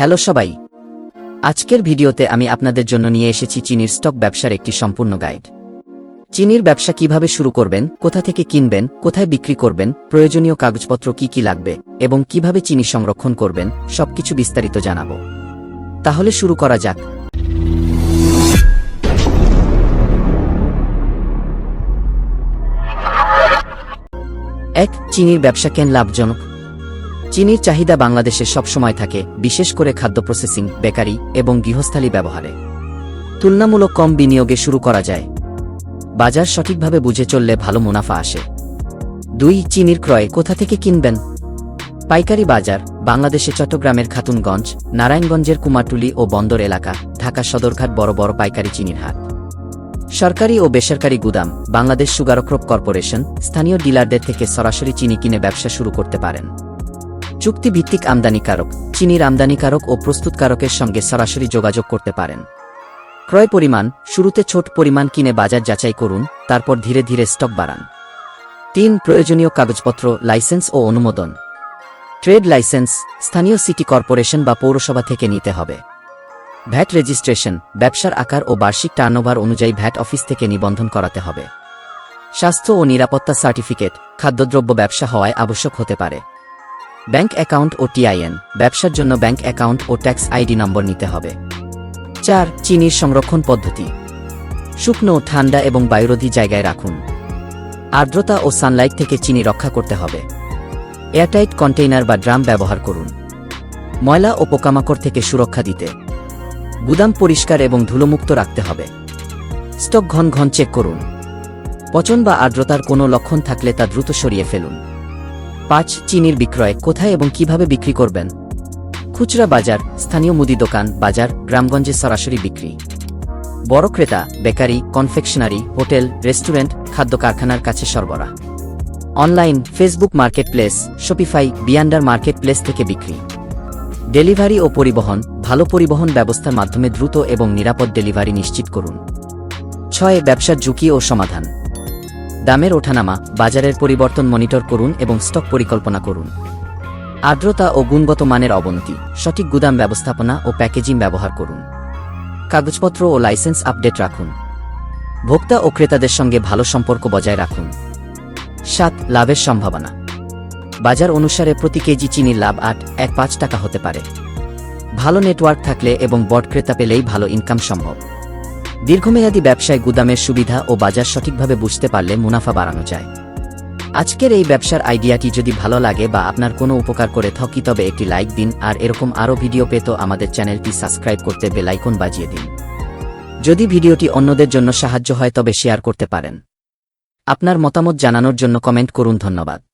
Hello সবাই। আজকের ভিডিওতে আমি আপনাদের জন্য নিয়ে এসেছি চিনির স্টক ব্যবসার একটি সম্পূর্ণ গাইড। চিনির ব্যবসা কীভাবে শুরু করবেন, কোথা থেকে কিনবেন, কোথায় বিক্রি করবেন, প্রয়োজনীয় কাগজপত্র কি কি লাগবে, এবং কীভাবে চিনি সংরক্ষণ করবেন, সবকিছু বিস্তারিত জানাব। তাহলে শুরু করা যাক। এক, চিনির ব্যবসা কেন লাভজনক? চিনির চাহিদা বাংলাদেশে সবসময় থাকে, বিশেষ করে খাদ্য প্রসেসিং, বেকারি এবং গৃহস্থালী ব্যবহারে। তুলনামূলক কম বিনিয়োগে শুরু করা যায়। বাজার সঠিকভাবে বুঝে চললে ভালো মুনাফা আসে। দুই, চিনির ক্রয় কোথা থেকে কিনবেন? পাইকারি বাজার, বাংলাদেশে চট্টগ্রামের খাতুনগঞ্জ, নারায়ণগঞ্জের কুমারটুলি ও বন্দর এলাকা, ঢাকা সদরঘাট বড় বড় পাইকারি চিনির হাট। সরকারি ও বেসরকারি গুদাম, বাংলাদেশ সুগারক্রপ কর্পোরেশন, স্থানীয় ডিলারদের থেকে সরাসরি চিনি কিনে ব্যবসা শুরু করতে পারেন। চুক্তিভিত্তিক আমদানিকারক, চিনির আমদানিকারক ও প্রস্তুতকারকের সঙ্গে সরাসরি যোগাযোগ করতে পারেন। ক্রয় পরিমাণ, শুরুতে ছোট পরিমাণ কিনে বাজার যাচাই করুন, তারপর ধীরে ধীরে স্টক বাড়ান। তিন, প্রয়োজনীয় কাগজপত্র, লাইসেন্স ও অনুমোদন। ট্রেড লাইসেন্স, স্থানীয় সিটি কর্পোরেশন বা পৌরসভা থেকে নিতে হবে। ভ্যাট রেজিস্ট্রেশন, ব্যবসার আকার ও বার্ষিক টার্নওভার অনুযায়ী ভ্যাট অফিস থেকে নিবন্ধন করাতে হবে। স্বাস্থ্য ও নিরাপত্তা সার্টিফিকেট, খাদ্যদ্রব্য ব্যবসা হওয়ায় আবশ্যক হতে পারে। ব্যাংক অ্যাকাউন্ট ও টিআইএন, ব্যবসার জন্য ব্যাংক অ্যাকাউন্ট ও ট্যাক্স আইডি নম্বর নিতে হবে। চার, চিনির সংরক্ষণ পদ্ধতি। শুকনো, ঠান্ডা এবং বায়ুরোধী জায়গায় রাখুন। আর্দ্রতা ও সানলাইট থেকে চিনি রক্ষা করতে হবে। এয়ারটাইট কন্টেইনার বা ড্রাম ব্যবহার করুন। ময়লা ও পোকামাকড় থেকে সুরক্ষা দিতে। গুদাম পরিষ্কার এবং ধুলোমুক্ত রাখতে হবে। স্টক ঘন ঘন চেক করুন। পচন বা আর্দ্রতার কোনো লক্ষণ থাকলে তা দ্রুত সরিয়ে ফেলুন। পাঁচ চিনির বিক্রয়, কোথায় এবং কীভাবে বিক্রি করবেন? খুচরা বাজার, স্থানীয় মুদি দোকান, বাজার, গ্রামগঞ্জে সরাসরি বিক্রি। বড় ক্রেতা, বেকারি, কনফেকশনারি, হোটেল, রেস্টুরেন্ট, খাদ্য কারখানার কাছে সরবরাহ। অনলাইন, ফেসবুক মার্কেটপ্লেস, শপিফাই, বিয়ান্ডার মার্কেট প্লেস থেকে বিক্রি। ডেলিভারি ও পরিবহন, ভালো পরিবহন ব্যবস্থার মাধ্যমে দ্রুত এবং নিরাপদ ডেলিভারি নিশ্চিত করুন। ছয়, ব্যবসার ঝুঁকি ও সমাধান। দামের ওঠানামা, বাজারের পরিবর্তন মনিটর করুন এবং স্টক পরিকল্পনা করুন। আর্দ্রতা ও গুণগত মানের অবনতি, সঠিক গুদাম ব্যবস্থাপনা ও প্যাকেজিং ব্যবহার করুন। কাগজপত্র ও লাইসেন্স আপডেট রাখুন। ভোক্তা ও ক্রেতাদের সঙ্গে ভালো সম্পর্ক বজায় রাখুন। সাত, লাভের সম্ভাবনা। বাজার অনুসারে প্রতি কেজি চিনির লাভ আট, এক পাঁচ টাকা হতে পারে। ভালো নেটওয়ার্ক থাকলে এবং বট ক্রেতা পেলেই ভালো ইনকাম সম্ভব। দীর্ঘমেয়াদী ব্যবসায় গুদামের সুবিধা ও বাজার সঠিকভাবে বুঝতে পারলে মুনাফা বাড়ানো যায়। আজকের এই ব্যবসার আইডিয়াটি যদি ভালো লাগে বা আপনার কোনো উপকার করে থকি, তবে একটি লাইক দিন আর এরকম আরও ভিডিও পেত আমাদের চ্যানেলটি সাবস্ক্রাইব করতে বেলাইকন বাজিয়ে দিন। যদি ভিডিওটি অন্যদের জন্য সাহায্য হয়, তবে শেয়ার করতে পারেন। আপনার মতামত জানানোর জন্য কমেন্ট করুন। ধন্যবাদ।